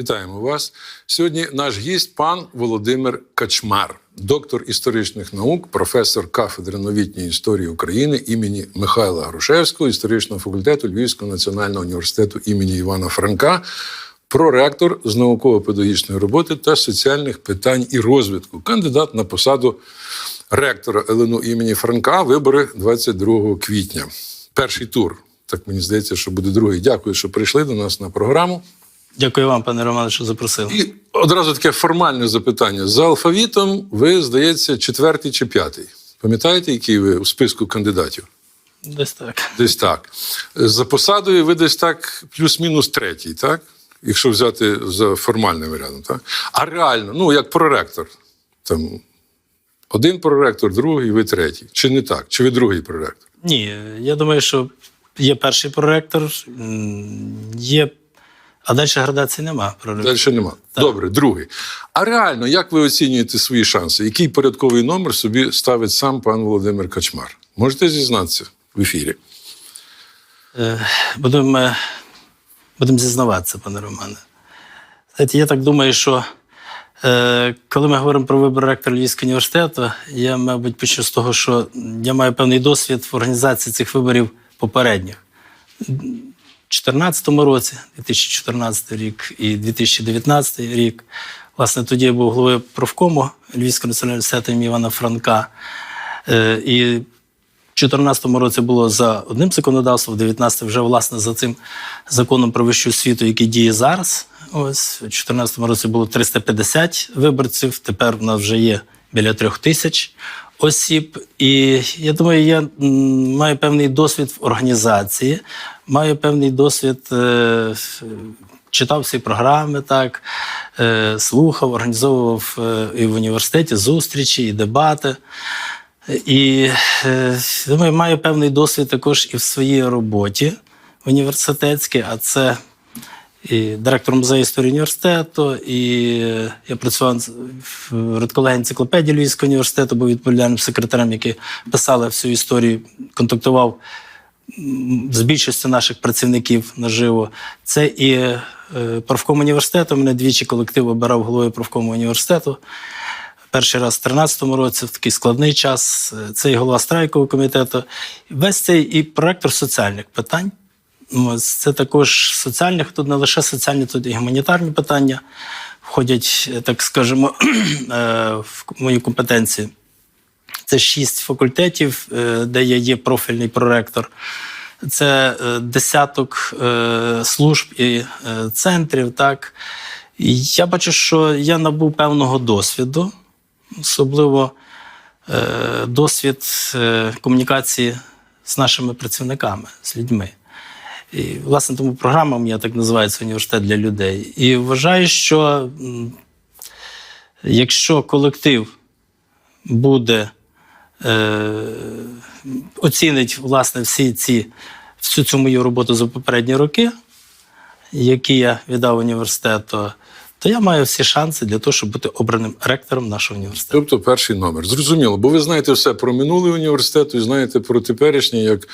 Вітаємо вас. Сьогодні наш гість пан Володимир Качмар, доктор історичних наук, професор кафедри новітньої історії України імені Михайла Грушевського, історичного факультету Львівського національного університету імені Івана Франка, проректор з науково-педагогічної роботи та соціальних питань і розвитку, кандидат на посаду ректора ЛНУ імені Франка. Вибори 22 квітня. Перший тур. Так мені здається, що буде другий. Дякую, що прийшли до нас на програму. Дякую вам, пане Романе, що запросили. І одразу таке формальне запитання. За алфавітом ви, здається, четвертий чи п'ятий. Пам'ятаєте, який ви у списку кандидатів? Десь так. Десь так. За посадою ви десь так плюс-мінус третій, так? Якщо взяти за формальним варіантом, так? А реально, ну як проректор. Там один проректор, другий, ви третій. Чи не так? Чи ви другий проректор? Ні, я думаю, що є перший проректор, є. А далі градації нема. Далі нема. Добре, другий. А реально, як ви оцінюєте свої шанси? Який порядковий номер собі ставить сам пан Володимир Качмар? Можете зізнатися в ефірі? Е, Будемо, будемо зізнаватися, пане Романе. Знаєте, я так думаю, що е, коли ми говоримо про вибір ректора Львівського університету, я, мабуть, почну з того, що я маю певний досвід в організації цих виборів попередніх. У 2014 році, 2014 рік і 2019 рік. Власне, тоді я був головою профкому Львівського національного університету імені Івана Франка. Е, І в 2014 році було за одним законодавством, в 2019 вже власне за цим законом про вищу освіту, який діє зараз. Ось у 2014 році було 350 виборців. Тепер в нас вже є біля трьох тисяч осіб. І я думаю, я маю певний досвід в організації, маю певний досвід. е, Читав всі програми, так, е, слухав, організовував е, і в університеті зустрічі, і дебати. І думаю, маю певний досвід також і в своїй роботі університетській, а це і директор музею історії університету, і я працював в редколегії енциклопедії Львівського університету, був відповідальним секретарем, який писали всю історію, контактував з більшістю наших працівників наживо. Це і е, профком університету. Мене двічі колектив обирав головою профкому університету. Перший раз в 2013 році, в такий складний час. Е, Це і голова страйкового комітету. Весь цей і проректор соціальних питань. Це також соціальних, тут не лише соціальні, тут і гуманітарні питання входять, е, так скажемо, е, в мої компетенції. Це шість факультетів, е, де я є профільний проректор. Це десяток служб і центрів. Так. Я бачу, що я набув певного досвіду, особливо досвід комунікації з нашими працівниками, з людьми. І, власне, тому програма моя так називається університет для людей. І вважаю, що якщо колектив буде е, оцінить власне всі ці, всю цю мою роботу за попередні роки, які я віддав університету, то я маю всі шанси для того, щоб бути обраним ректором нашого університету. Тобто перший номер. Зрозуміло, бо ви знаєте все про минулий університет і знаєте про теперішній як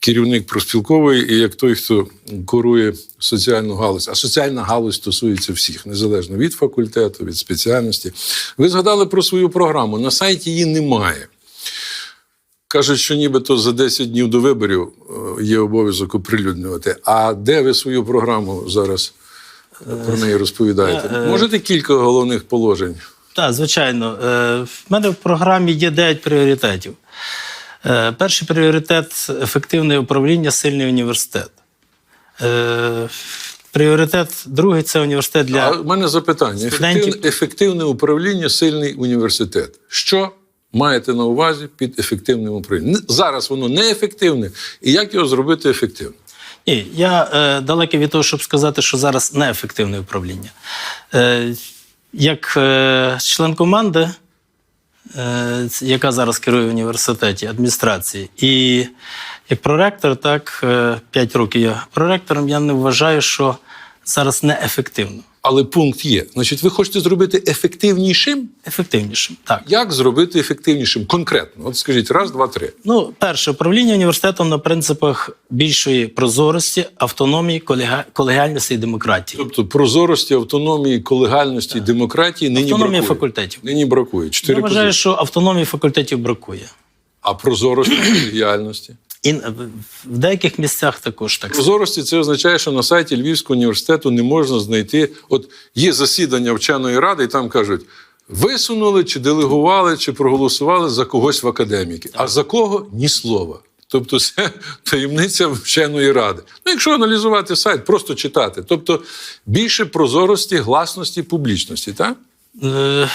керівник проспілковий і як той, хто курує соціальну галузь. А соціальна галузь стосується всіх, незалежно від факультету, від спеціальності. Ви згадали про свою програму. На сайті її немає. Кажуть, що нібито за 10 днів до виборів е, є обов'язок оприлюднювати. А де ви свою програму зараз про неї розповідаєте? Е, е, Можете кілька головних положень? Так, звичайно. Е, В мене в програмі є 9 пріоритетів. Е, Перший пріоритет ефективне управління, сильний університет. Е, Пріоритет другий це університет для. А в мене запитання: студентів. ефективне, ефективне управління, сильний університет. Що маєте на увазі під ефективним управлінням? Зараз воно неефективне. І як його зробити ефективним? Ні, я е, далекий від того, щоб сказати, що зараз неефективне управління. Е, як е, член команди, е, яка зараз керує в університеті адміністрації, і як проректор, так, е, 5 років я проректором, я не вважаю, що зараз неефективно. Але пункт є. Значить, ви хочете зробити ефективнішим? Ефективнішим. Так. Як зробити ефективнішим? Конкретно, от скажіть, раз, два, три. Ну, перше, управління університетом на принципах більшої прозорості, автономії, колега- колегіальності і демократії. Тобто прозорості, автономії, колегальності, демократії нині Автономія бракує. факультетів. Нині бракує. Чотири Я вважаю, позиції. що автономії факультетів бракує. А прозорості, колегіальності. І в- деяких місцях також так. Прозорості це означає, що на сайті Львівського університету не можна знайти. От є засідання вченої ради, і там кажуть: висунули, чи делегували, чи проголосували за когось в академіки. А за кого ні слова. Тобто це таємниця вченої ради. Ну, якщо аналізувати сайт, просто читати. Тобто більше прозорості, гласності, публічності, так? Е,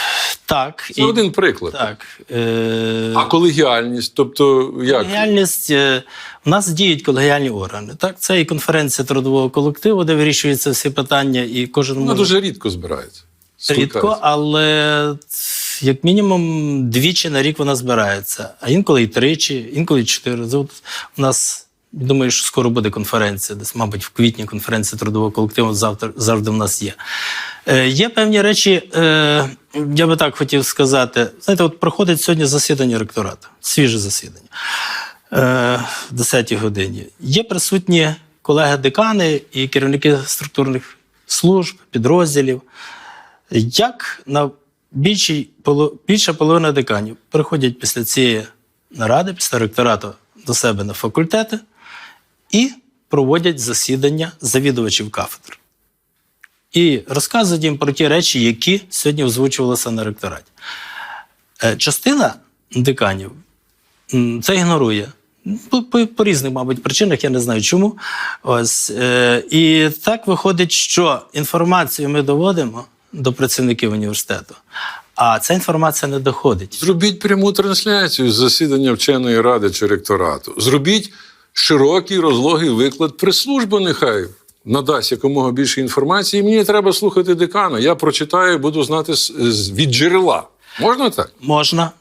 так. Це один приклад. Так. Е, А колегіальність, тобто як? Колегіальність е, у нас діють колегіальні органи. Так, це і конференція трудового колективу, де вирішуються всі питання, і кожен Вона може дуже рідко збирається. рідко, але як мінімум двічі на рік вона збирається, а інколи і тричі, інколи і чотири. От у нас. Думаю, що скоро буде конференція, десь, мабуть, в квітні конференція трудового колективу завтра завжди в нас є. Е, є певні речі, е, я би так хотів сказати. Знаєте, от проходить сьогодні засідання ректорату, свіже засідання е, в 10-й годині. Є присутні колеги-декани і керівники структурних служб, підрозділів. Як на більшій, більша половина деканів приходять після цієї наради, після ректорату до себе на факультети і проводять засідання завідувачів кафедр. І розказують їм про ті речі, які сьогодні озвучувалися на ректораті. Е, Частина деканів це ігнорує. По, по, по різних, мабуть, причинах, я не знаю чому. Ось, е, і так виходить, що інформацію ми доводимо до працівників університету, а ця інформація не доходить. Зробіть пряму трансляцію з засідання вченої ради чи ректорату. Зробіть широкий розлогий виклад прес-служба нехай надасть якомога більше інформації. Мені треба слухати декана. Я прочитаю, буду знати від джерела. Можна так? Можна.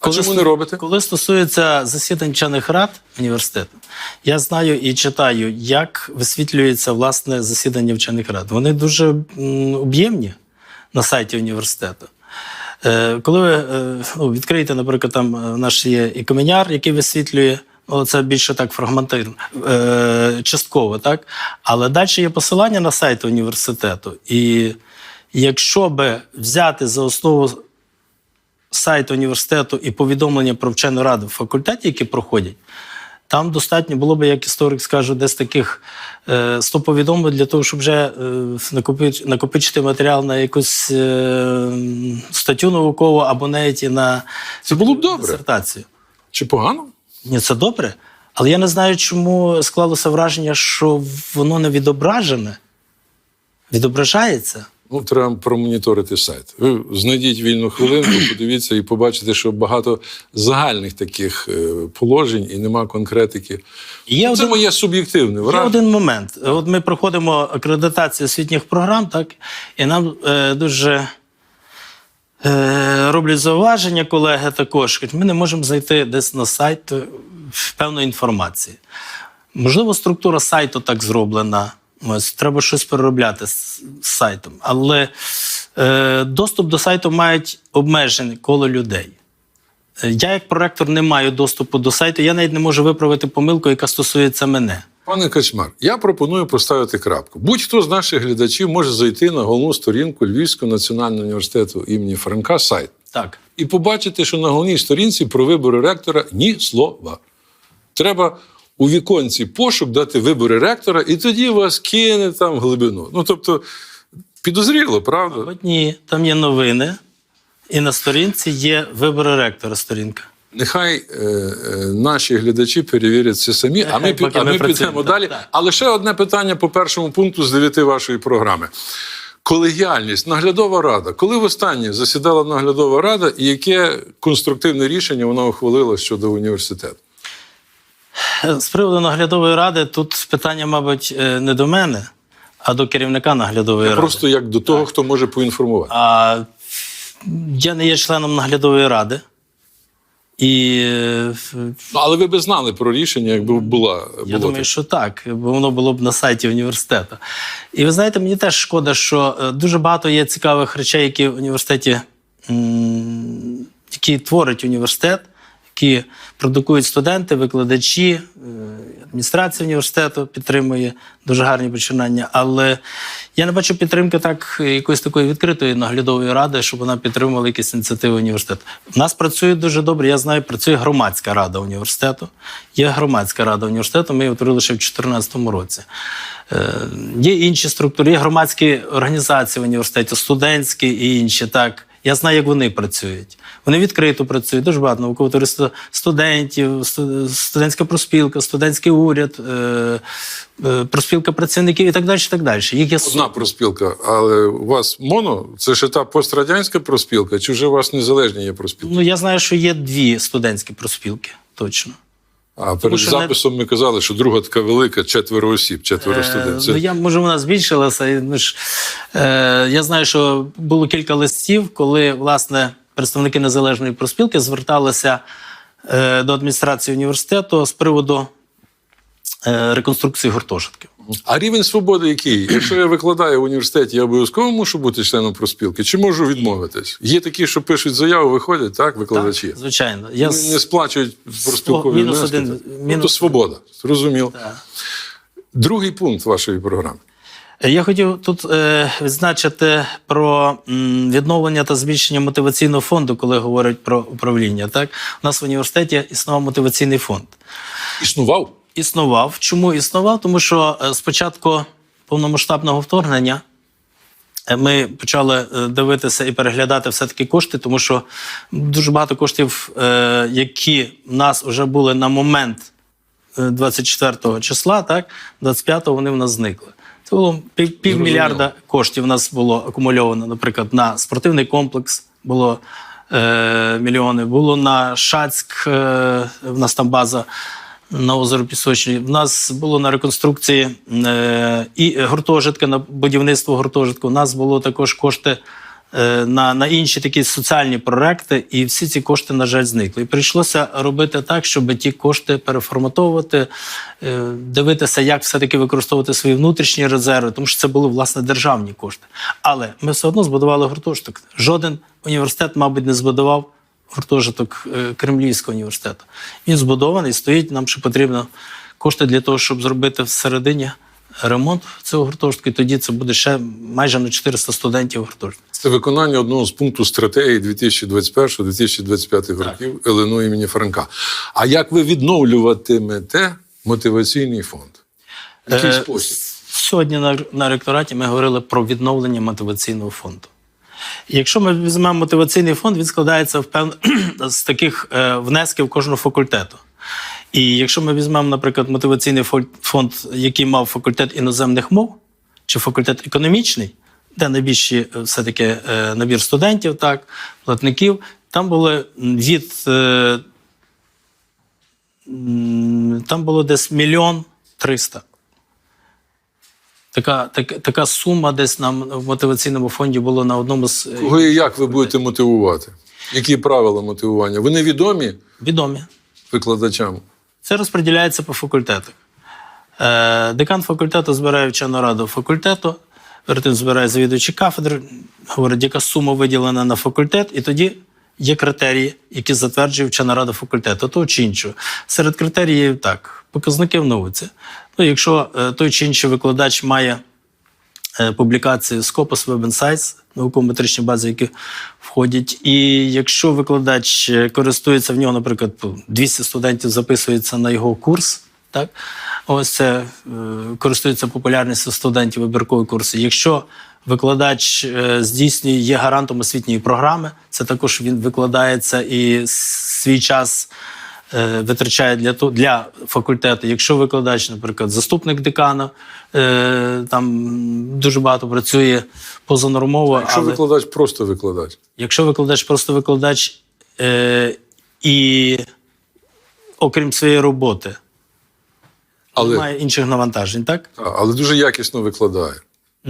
А чому не робите? Коли стосується засідань вчених рад університету, я знаю і читаю, як висвітлюється власне засідання вчених рад. Вони дуже об'ємні на сайті університету. Е, коли ви е, ну, відкриєте, наприклад, там е, наш є і каменяр, який висвітлює. Ну, це більше так фрагментарно, е, частково, так? Але далі є посилання на сайт університету. І якщо би взяти за основу сайт університету і повідомлення про вчену раду в факультеті, які проходять, там достатньо було б, як історик скаже, десь таких е, 100 повідомлень для того, щоб вже е, накопич, накопичити матеріал на якусь е, статтю наукову або навіть і на Це було б добре. дисертацію. Чи погано? Ні, це добре. Але я не знаю, чому склалося враження, що воно не відображене. Відображається. Ну, треба промоніторити сайт. Ви знайдіть вільну хвилинку, подивіться і побачите, що багато загальних таких е, положень і нема конкретики. Є Це один, моє суб'єктивне є один момент. От ми проходимо акредитацію освітніх програм, так, і нам е, дуже роблять зауваження, колеги також. Ми не можемо зайти десь на сайт е, в певної інформації. Можливо, структура сайту так зроблена. Ось, треба щось переробляти з сайтом. Але е, доступ до сайту мають обмежене коло людей. Я, як проректор, не маю доступу до сайту. Я навіть не можу виправити помилку, яка стосується мене. Пане Качмар, я пропоную поставити крапку. Будь-хто з наших глядачів може зайти на головну сторінку Львівського національного університету імені Франка сайт Так. і побачити, що на головній сторінці про вибори ректора ні слова. Треба у віконці пошук дати вибори ректора, і тоді вас кине там в глибину. Ну тобто, підозріло, правда? От ні, там є новини, і на сторінці є вибори ректора сторінка. Нехай е, е, наші глядачі перевірять це самі, а ми, а ми ми підемо так, далі. так. А лише одне питання по першому пункту з дев'яти вашої програми. Колегіальність, наглядова рада. Коли востаннє засідала наглядова рада, і яке конструктивне рішення вона ухвалила щодо університету? З приводу наглядової ради, тут питання, мабуть, е, не до мене, а до керівника наглядової ради. Просто як до того, хто може поінформувати. А я не є членом наглядової ради. І е, Ну, але ви б знали про рішення, якби була Я було думаю, таке. що так, бо воно було б на сайті університету. І ви знаєте, мені теж шкода, що е, дуже багато є цікавих речей, які в університеті, які творить університет, які продукують студенти, викладачі, е, адміністрація університету підтримує дуже гарні починання. Але я не бачу підтримки так якоїсь такої відкритої наглядової ради, щоб вона підтримувала якісь ініціативи університету. В нас працює дуже добре. Я знаю, працює громадська рада університету. Є громадська рада університету. Ми її утворили ще в 2014 році. Е, Є інші структури, є громадські організації в університеті, студентські і інші. Так, я знаю, як вони працюють. Вони відкрито працюють. Дуже багато наукового товариства студентів, студентська проспілка, студентський уряд, е, е, проспілка працівників і так далі. І так далі. Їх є Одна проспілка, але у вас моно, це ще та пострадянська проспілка, чи вже у вас незалежні є проспілки? Ну я знаю, що є дві студентські проспілки. Точно. А перед що не- записом ми казали, що друга така велика, четверо осіб, четверо Е, студентів. Ну, я, може, вона збільшилася. Ну, ж, е, я знаю, що було кілька листів, коли власне представники незалежної проспілки зверталися е, до адміністрації університету з приводу е, реконструкції гуртожитків. А рівень свободи який? Якщо я викладаю в університеті, я обов'язково мушу бути членом проспілки, чи можу відмовитись? Є такі, що пишуть заяву, виходять, так, викладачі. Так, звичайно. Я Не не сплачують проспілкові мінус один- так? мінус- Тобто свобода. Зрозумів. Так. Другий пункт вашої програми. Я хотів тут е, відзначити про м, відновлення та збільшення мотиваційного фонду, коли говорять про управління. Так, у нас в університеті існував мотиваційний фонд. Існував? Існував. Чому існував? Тому що е, з початку повномасштабного вторгнення е, ми почали е, дивитися і переглядати все-таки кошти, тому що дуже багато коштів, які в нас вже були на момент е, 24 числа, так, 25-го вони в нас зникли. Це було пів, півмільярда коштів. У нас було акумульовано, наприклад, на спортивний комплекс було е, мільйони. Було на Шацьк, е, в нас там база на озеро Пісочні. В нас було на реконструкції е, і гуртожитка, на будівництво гуртожитку. У нас було також кошти е, на, на інші такі соціальні проекти, і всі ці кошти, на жаль, зникли. І прийшлося робити так, щоб ті кошти переформатовувати, е, дивитися, як все-таки використовувати свої внутрішні резерви, тому що це були власне державні кошти. Але ми все одно збудували гуртожиток. Жоден університет, мабуть, не збудував гуртожиток е, Кремлівського університету. Він збудований, стоїть. Нам ще потрібно кошти для того, щоб зробити всередині ремонт цього гуртожитку. І тоді це буде ще майже на 400 студентів гуртожитку. Це виконання одного з пунктів стратегії 2021-2025 років ЛНУ імені Франка. А як ви відновлюватимете мотиваційний фонд? В який Е, спосіб? Сьогодні на, на ректораті ми говорили про відновлення мотиваційного фонду. Якщо ми візьмемо мотиваційний фонд, він складається впевне з таких е, внесків кожного факультету. І якщо ми візьмемо, наприклад, мотиваційний фонд, який мав факультет іноземних мов чи факультет економічний, де найбільші е, все-таки е, набір студентів, так, платників, там були від там було десь мільйон триста. Така, така, така сума десь нам в мотиваційному фонді було на одному з е, Кого і як ви будете мотивувати? Які правила мотивування? Вони відомі відомі. викладачам? Це розподіляється по факультетах. Е, декан факультету збирає вчену раду факультету, перед тим збирає завідувачі кафедри, говорить, яка сума виділена на факультет, і тоді є критерії, які затверджує вчена рада факультету, того чи іншого. Серед критеріїв так, показники в науці. Ну, якщо е, той чи інший викладач має е, публікації Scopus Web Insights, науково-метричні бази, які входять. І якщо викладач е, користується в нього, наприклад, 200 студентів записується на його курс, так? Ось це користується популярністю студентів вибіркові курси. Якщо викладач здійснює є гарантом освітньої програми, це також він викладається і свій час витрачає для то- для факультету. Якщо викладач, наприклад, заступник декана, е, там дуже багато працює позанормово. Якщо але викладач просто викладач. якщо викладач просто викладач е, і окрім своєї роботи, Але, немає інших навантажень, так? та, але дуже якісно викладає.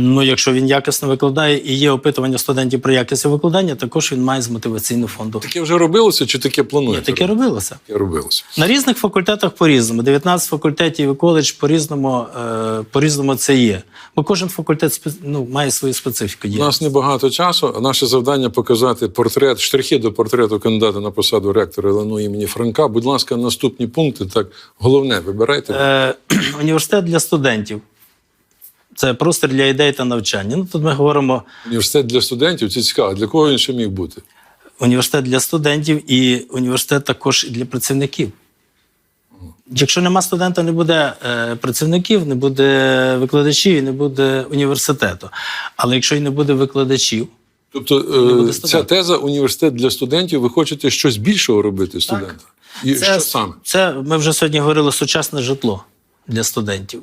Ну, якщо він якісно викладає і є опитування студентів про якість викладання, також він має з мотиваційного фонду. Таке вже робилося чи таке Ні, плануєте? таке робилося. Таке робилося. На різних факультетах по-різному. 19 факультетів і коледж по-різному, е, по-різному це є. Бо кожен факультет ну, має свою специфіку. У Є. нас небагато часу, а наше завдання показати портрет, штрихи до портрету кандидата на посаду ректора ЛНУ імені Франка. Будь ласка, наступні пункти. Так, головне, вибирайте. Е, університет для студентів. Це простір для ідей та навчання. Ну, тут ми говоримо Університет для студентів це цікаво. Для кого він ще міг бути? університет для студентів і університет також і для працівників. Якщо нема студента, не буде е, працівників, не буде викладачів і не буде університету. Але якщо і не буде викладачів, Тобто буде е, ця теза університет для студентів, ви хочете щось більшого робити студента? І що саме? Це ми вже сьогодні говорили сучасне житло для студентів.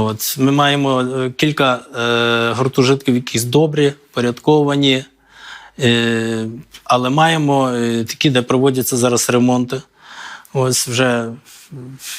От ми маємо е, кілька е, гуртожитків, якісь добрі, порядковані, е, але маємо е, такі, де проводяться зараз ремонти. Ось вже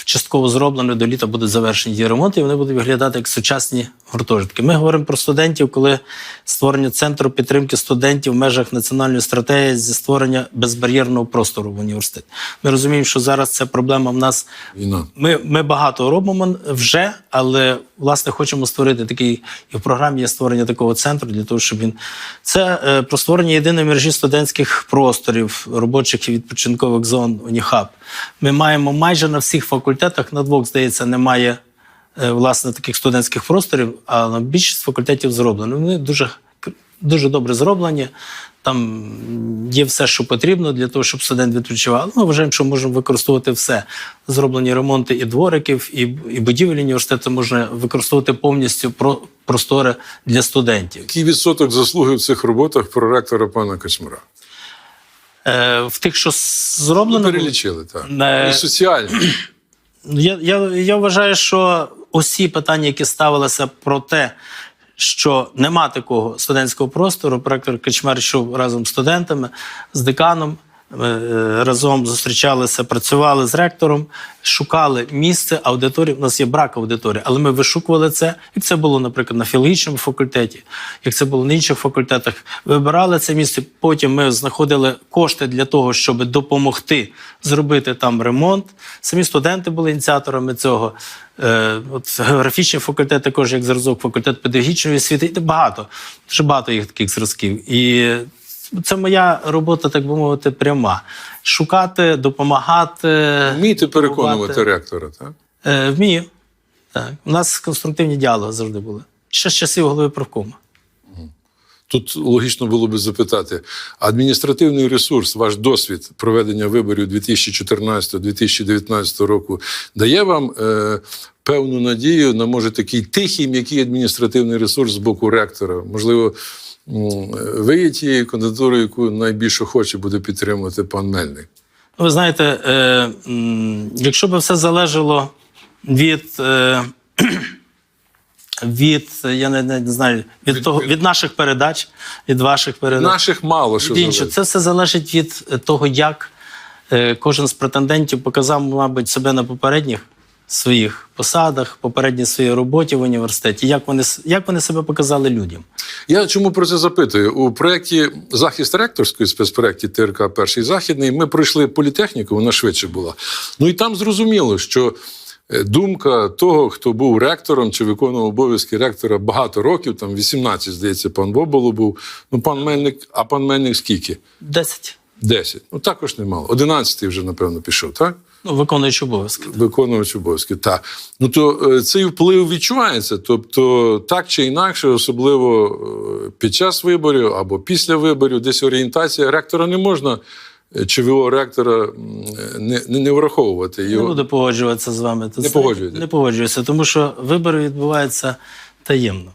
частково зроблено, до літа будуть завершені ті ремонти, і вони будуть виглядати як сучасні гуртожитки. Ми говоримо про студентів, коли створення центру підтримки студентів в межах національної стратегії зі створення безбар'єрного простору в університеті. Ми розуміємо, що зараз ця проблема в нас. Війна. Ми, ми багато робимо вже, але власне хочемо створити такий, і в програмі є створення такого центру для того, щоб він це е, про створення єдиної мережі студентських просторів, робочих і відпочинкових зон Уніхаб. Ми маємо майже на всіх факультетах, на двох, здається, немає е, власне таких студентських просторів, а на більшість факультетів зроблено. Вони дуже, дуже добре зроблені. Там є все, що потрібно для того, щоб студент відпочивав. Ми вважаємо, що можемо використовувати все. Зроблені ремонти і двориків, і, і будівель університету можна використовувати повністю про, простори для студентів. Який відсоток заслуги в цих роботах проректора пана Качмара? Е, в тих, що зроблено. Ну, зроблено, перелічили, так. Не- І соціальні. Я, я, я вважаю, що усі питання, які ставилися про те, що нема такого студентського простору, проектор Качмар йшов разом з студентами, з деканом. Е, разом зустрічалися, працювали з ректором, шукали місце аудиторії. У нас є брак аудиторії, але ми вишукували це. Як це було, наприклад, на філологічному факультеті, як це було на інших факультетах. Вибирали це місце. Потім ми знаходили кошти для того, щоб допомогти зробити там ремонт. Самі студенти були ініціаторами цього. Е, от географічний факультет, також як зразок, факультет педагогічної освіти. І багато, дуже багато їх таких зразків. І це моя робота, так би мовити, пряма. Шукати, допомагати. Вмієте переконувати ректора, так? Е, вмію. Так. У нас конструктивні діалоги завжди були. Ще з часів голови правкому. Тут логічно було би запитати: адміністративний ресурс, ваш досвід проведення виборів 2014-2019 року дає вам е, певну надію на може такий тихий, м'який адміністративний ресурс з боку ректора? Можливо, ви є тією кандидатурою, яку найбільше хоче буде підтримувати пан Мельник. Ну, Ви знаєте, е, якщо б все залежало від. Е, від, я не, не знаю, від, Від- того, від- наших передач, від ваших передач. Наших мало що іншого. Це все залежить від е, того, як е, кожен з претендентів показав, мабуть, себе на попередніх своїх посадах, попередній своїй роботі в університеті, як вони, як вони себе показали людям. Я чому про це запитую? У проєкті захист ректорської спецпроєкті ТРК Перший Західний ми пройшли політехніку, вона швидше була. Ну і там зрозуміло, що е, думка того, хто був ректором чи виконував обов'язки ректора багато років, там 18, здається, пан Боболо був. Ну, пан Мельник, а пан Мельник скільки? Десять. 10. Ну також немало. 11 вже, напевно, пішов, так? Ну, виконуючи обов'язки. Виконувач обов'язки. Так. Ну то е, цей вплив відчувається. Тобто, так чи інакше, особливо е, під час виборів або після виборів, десь орієнтація ректора не можна. е, ЧВО ректора не, не, не враховувати Не буду погоджуватися з вами. Тут, Не знаєте, погоджуєтесь? Не погоджуюся, тому що вибори відбуваються таємно.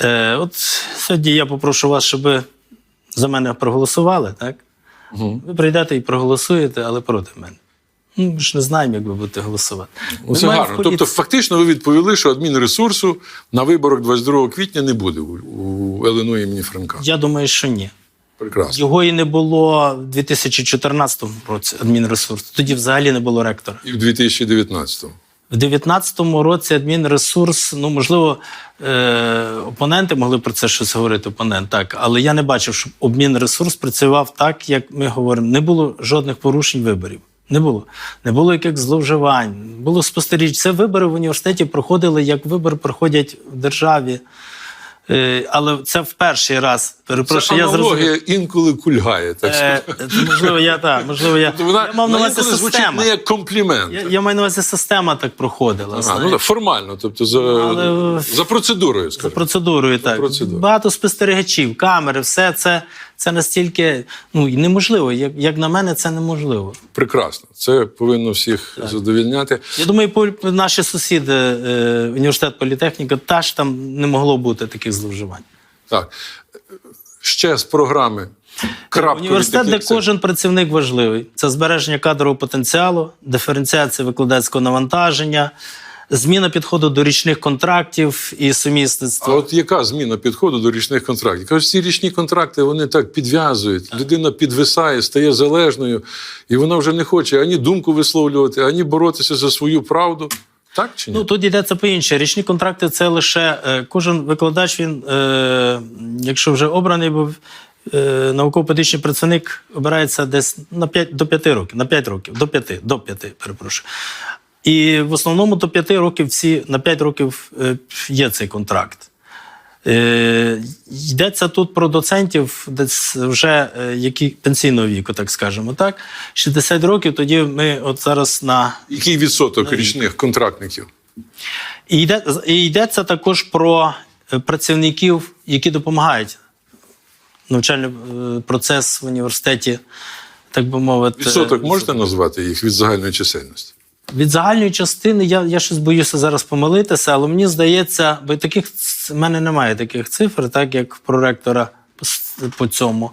Е, от сьогодні я попрошу вас, щоб ви за мене проголосували, так? Угу. Ви прийдете і проголосуєте, але проти мене. Ну, ми ж не знаємо, як ви будете голосувати. Ну, це гарно. політ- Тобто, фактично, ви відповіли, що адмінресурсу на виборах 22 квітня не буде у, у ЛНУ імені Франка. Я думаю, що ні. Прекрасно. Його і не було в 2014 році адмінресурсу. Тоді взагалі не було ректора. І в 2019-му. В 19-му році адмінресурс, ну можливо, е, опоненти могли про це щось говорити, опонент, так, але я не бачив, щоб обмінресурс працював так, як ми говоримо. Не було жодних порушень виборів. Не було. Не було яких зловживань. Було спостеріч. Це вибори в університеті проходили, як вибори проходять в державі. Е, але це в перший раз. Це Перепрошую, я зрозумів. інколи кульгає. Так Е, можливо, я так, можливо, я, Тобто вона, я мав на увазі система. не як комплімент. Я, я маю на увазі система так проходила. Ага, ну, так, формально, тобто за, Але- за процедурою, За процедурою, так. процедурою. Багато спостерігачів, камери, все це, це настільки ну, і неможливо. Як, як на мене, це неможливо. Прекрасно. Це повинно всіх задовільняти. Я думаю, наші сусіди, е, університет політехніка, теж там не могло бути таких зловживань. Так. Ще з програми. Крапкові Університет, де кожен працівник важливий. Це збереження кадрового потенціалу, диференціація викладацького навантаження, зміна підходу до річних контрактів і А сумісництва. от яка зміна підходу до річних контрактів? Кажуть, ці річні контракти вони так підв'язують. Людина підвисає, стає залежною, і вона вже не хоче ані думку висловлювати, ані боротися за свою правду. Так чи ні? Ну тут йдеться по інше. Річні контракти це лише е, кожен викладач. Він, е, якщо вже обраний був е, науково-педагогічний працівник, обирається десь на 5, до 5 років, на 5 років, до 5, до 5, перепрошую. І в основному до 5 років всі на 5 років е, є цей контракт. Е, йдеться тут про доцентів, десь вже е, які пенсійного віку, так скажемо, так? 60 років, тоді ми от зараз на Який відсоток річних контрактників? і, йде, і йдеться також про працівників, які допомагають навчальний процес в університеті, так би мовити. Відсоток можете назвати їх від загальної чисельності? Від загальної частини я, я щось боюся зараз помилитися, але мені здається, бо таких в мене немає таких цифр, так як проректора по цьому.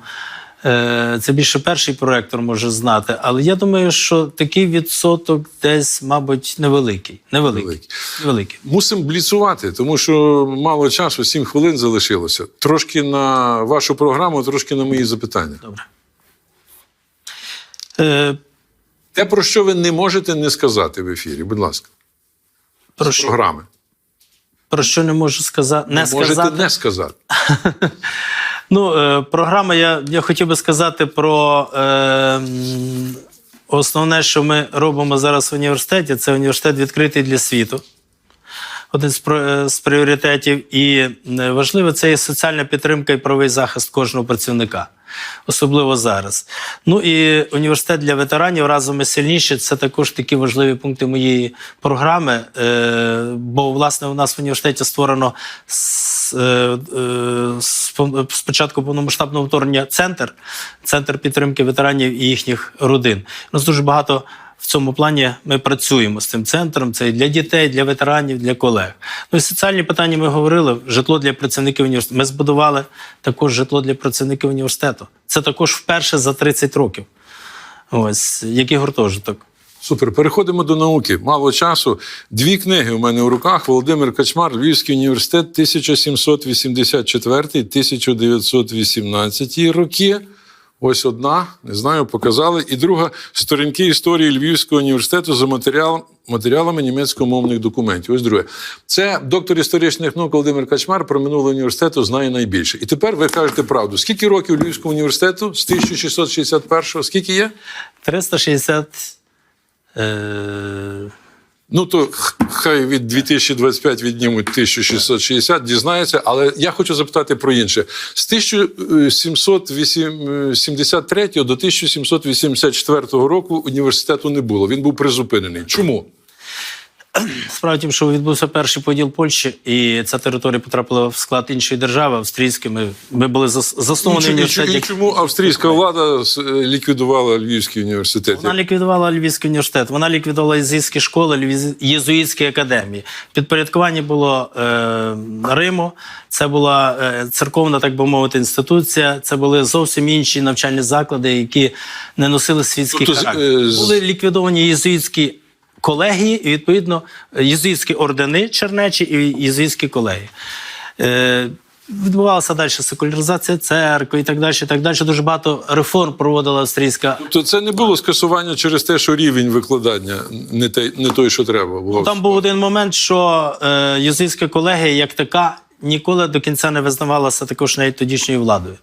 Е, Це більше перший проректор може знати, але я думаю, що такий відсоток десь, мабуть, невеликий. Невеликий. Великий. невеликий. Мусимо бліцувати, тому що мало часу, 7 хвилин залишилося. Трошки на вашу програму, трошки на мої запитання. Добре. Е, Те, про що ви не можете не сказати в ефірі, будь ласка, про, що, програми. про що не можу сказати? Не Можете сказати. не сказати. Ну, е, програма, я, я хотів би сказати про е, основне, що ми робимо зараз в університеті, це університет відкритий для світу. Один з, е, з пріоритетів. І е, важливо це є соціальна підтримка і правовий захист кожного працівника, особливо зараз. Ну і університет для ветеранів разом із сильніші. Це також такі важливі пункти моєї програми. Е, бо, власне, у нас в університеті створено е, е, спо- спочатку повномасштабного вторгнення центр, центр підтримки ветеранів і їхніх родин. У нас дуже багато. В цьому плані ми працюємо з цим центром. Це і для дітей, для ветеранів, для колег. Ну і соціальні питання ми говорили. Житло для працівників університету. Ми збудували також житло для працівників університету. Це також вперше за 30 років. Ось який гуртожиток. Супер. Переходимо до науки. Мало часу. Дві книги у мене в руках. Володимир Качмар, Львівський університет, 1784-1918 роки. Ось одна, не знаю, показали. І друга сторінки історії Львівського університету за матеріал, матеріалами німецькомовних документів. Ось друге. Це доктор історичних наук Володимир Качмар про минуле університету знає найбільше. І тепер ви кажете правду. Скільки років Львівського університету з 1661-го? Скільки є? 360. Е... Ну то хай від 2025 віднімуть 1660, дізнається. Але я хочу запитати про інше. З 1773 до 1784 року університету не було. Він був призупинений. Чому? Справа тім, що відбувся перший поділ Польщі, і ця територія потрапила в склад іншої держави, австрійської. Ми, ми були зас- засновані І, і, університет. як- чому австрійська влада ліквідувала Львівський університет? Вона ліквідувала Львівський університет, вона ліквідувала єзуїтські школи, єзуїтські академії. В підпорядкуванні було е, Риму, це була е, церковна, так би мовити, інституція. Це були зовсім інші навчальні заклади, які не носили світський Тобто характер. е, Були ліквідовані єзуїтські колегії, і відповідно єзуїтські ордени чернечі і єзуїтські колегії. Е, відбувалася далі секуляризація церкви і так далі. І так далі. Дуже багато реформ проводила австрійська. То це не було скасування через те, що рівень викладання не той, не той, що треба було. Ну, Там був один момент, що е, єзуїтська колегія як така ніколи до кінця не визнавалася також навіть тодішньою владою.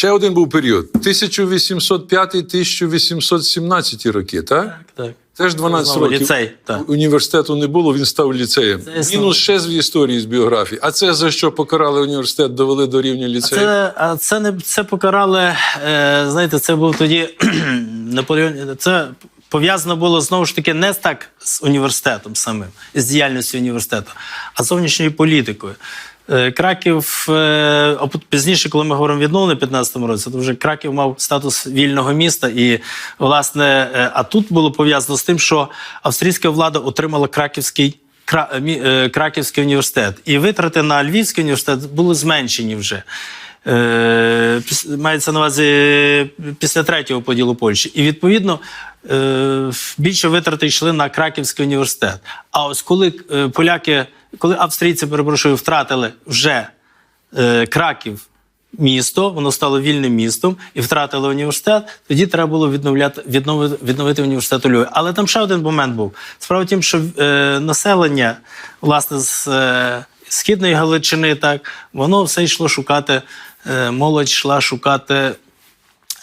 Ще один був період: 1805-1817 роки, так? Так, так. Теж 12 Знову років. ліцей, так. Університету не було, він став ліцеєм. Це. Мінус ще з історії з біографії. А це за що покарали університет, довели до рівня А ліцею? це, а це не це покарали. Е, знаєте, це був тоді Наполеон. Це пов'язано було знову ж таки не так з університетом самим, з діяльністю університету, а з зовнішньою політикою. Е, Краків е, пізніше, коли ми говоримо відновлення в 15-му році, то вже Краків мав статус вільного міста. І, власне, е, а тут було пов'язано з тим, що австрійська влада отримала краківський. Краківський університет. І витрати на Львівський університет були зменшені вже. Мається на увазі після третього поділу Польщі. І відповідно більше витрати йшли на Краківський університет. А ось коли поляки, коли австрійці, перепрошую, втратили вже е, Краків місто, воно стало вільним містом і втратили університет, тоді треба було відновляти, відновити, відновити університет у Львові. Але там ще один момент був. Справа в тім, що е, населення, власне, з е, Східної Галичини, так, воно все йшло шукати, е, молодь йшла шукати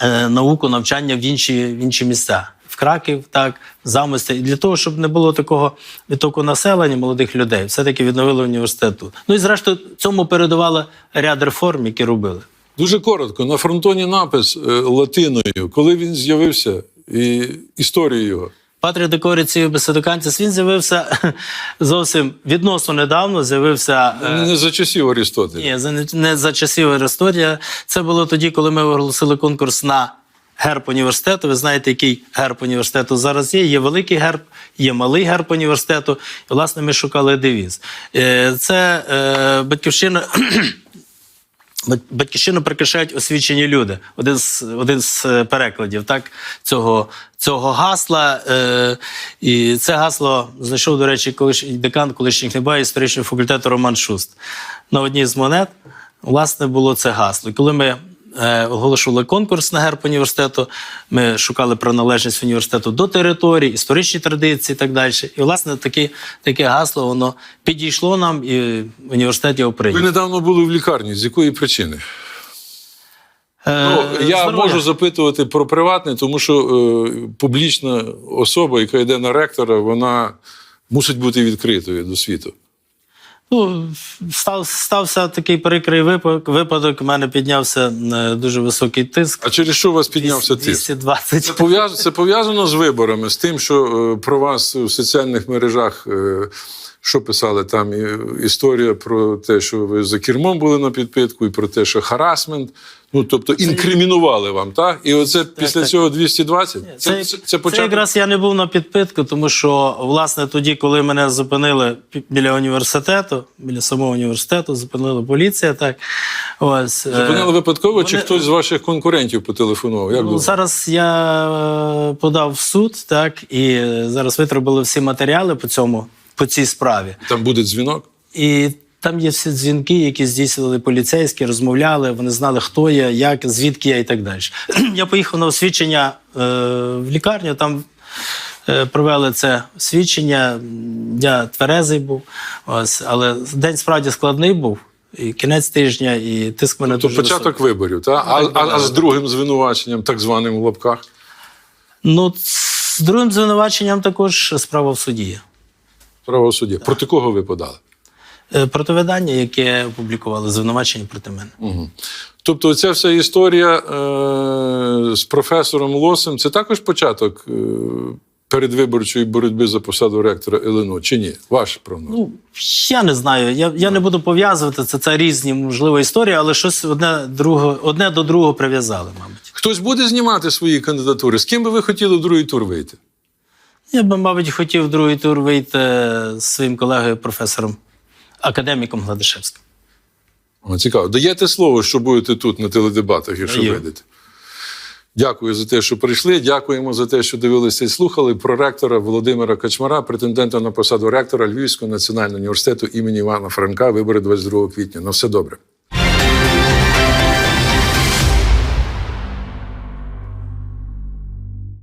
е, науку, навчання в інші, в інші місця. В Краків, так, в. І для того, щоб не було такого відтоку населення, молодих людей, все-таки відновили університет тут. Ну і зрештою, цьому передували ряд реформ, які робили. Дуже коротко. На фронтоні напис е, латиною, коли він з'явився, і історію його. Патрія Декоріції Беседоканціс, він з'явився зовсім відносно недавно. З'явився е, Не за часів Арістотеля. Ні, не за часів Аристотія. Це було тоді, коли ми оголосили конкурс на герб університету. Ви знаєте, який герб університету зараз є. Є великий герб, є малий герб університету. І, власне, ми шукали девіз. Е, Це е, батьківщина. Батьківщину прикрашають освічені люди. Один з, один з е, перекладів так, цього, цього гасла. Е, і це гасло знайшов, до речі, колишній декан колишніх неба історичного факультету Роман Шуст. На одній з монет, власне, було це гасло. Коли ми оголошували конкурс на герб університету, ми шукали приналежність університету до території, історичні традиції і так далі. І, власне, таке, таке гасло воно підійшло нам, і університет його прийняв. Ви недавно були в лікарні. З якої причини? Ну, Е, я здоров'я. можу запитувати про приватне, тому що е, публічна особа, яка йде на ректора, вона мусить бути відкритою до світу. Ну, став, стався такий прикрий випадок. Випадок у мене піднявся е, дуже високий тиск. А через що у вас піднявся тиск? 220. Це пов'язано Це пов'язано з виборами, з тим, що е, про вас в соціальних мережах. Що писали там історія про те, що ви за кермом були на підпитку, і про те, що харасмент. Ну тобто інкримінували вам, так? І оце після так. цього 220? Це, Це, це, це початок. якраз я не був на підпитку, тому що, власне, тоді, коли мене зупинили біля університету, біля самого університету, зупинила поліція. Так, ось, е, Зупинили випадково, чи хтось з ваших конкурентів потелефонував? Як Ну, зараз я е, подав в суд, так, і зараз витребили всі матеріали по цьому, по цій справі. Там буде дзвінок? І там є всі дзвінки, які здійснювали поліцейські, розмовляли, вони знали, хто я, як, звідки я і так далі. Я поїхав на освідчення е, в лікарню, там е, провели це освідчення. М, Я тверезий був, ось, але день справді складний був. І кінець тижня, і тиск мене То дуже початок високий. виборів, та? А, а, а з другим звинуваченням, так званим в лапках? Ну, з другим звинуваченням також справа в суді є. Право судді. Проти кого ви подали? Е, Противидання, яке опублікували звинувачення проти мене. Угу. Тобто, ця вся історія е- з професором Лосем це також початок е- передвиборчої боротьби за посаду ректора ЛНО, чи ні? Ваш прогноз? Ну, я не знаю. Я, я не буду пов'язувати це. Це різні, можливо, історії, але щось одне, друге, одне до другого прив'язали, мабуть. Хтось буде знімати свої кандидатури? З ким би ви хотіли в другий тур вийти? Я би, мабуть, хотів в другий тур вийти з своїм колегою, професором, академіком Гладишевським. О, цікаво. Даєте слово, що будете тут на теледебатах, якщо Даю. вийдете. Дякую за те, що прийшли. Дякуємо за те, що дивилися і слухали. Проректора Володимира Качмара, претендента на посаду ректора Львівського національного університету імені Івана Франка. Вибори 22 квітня. На все добре.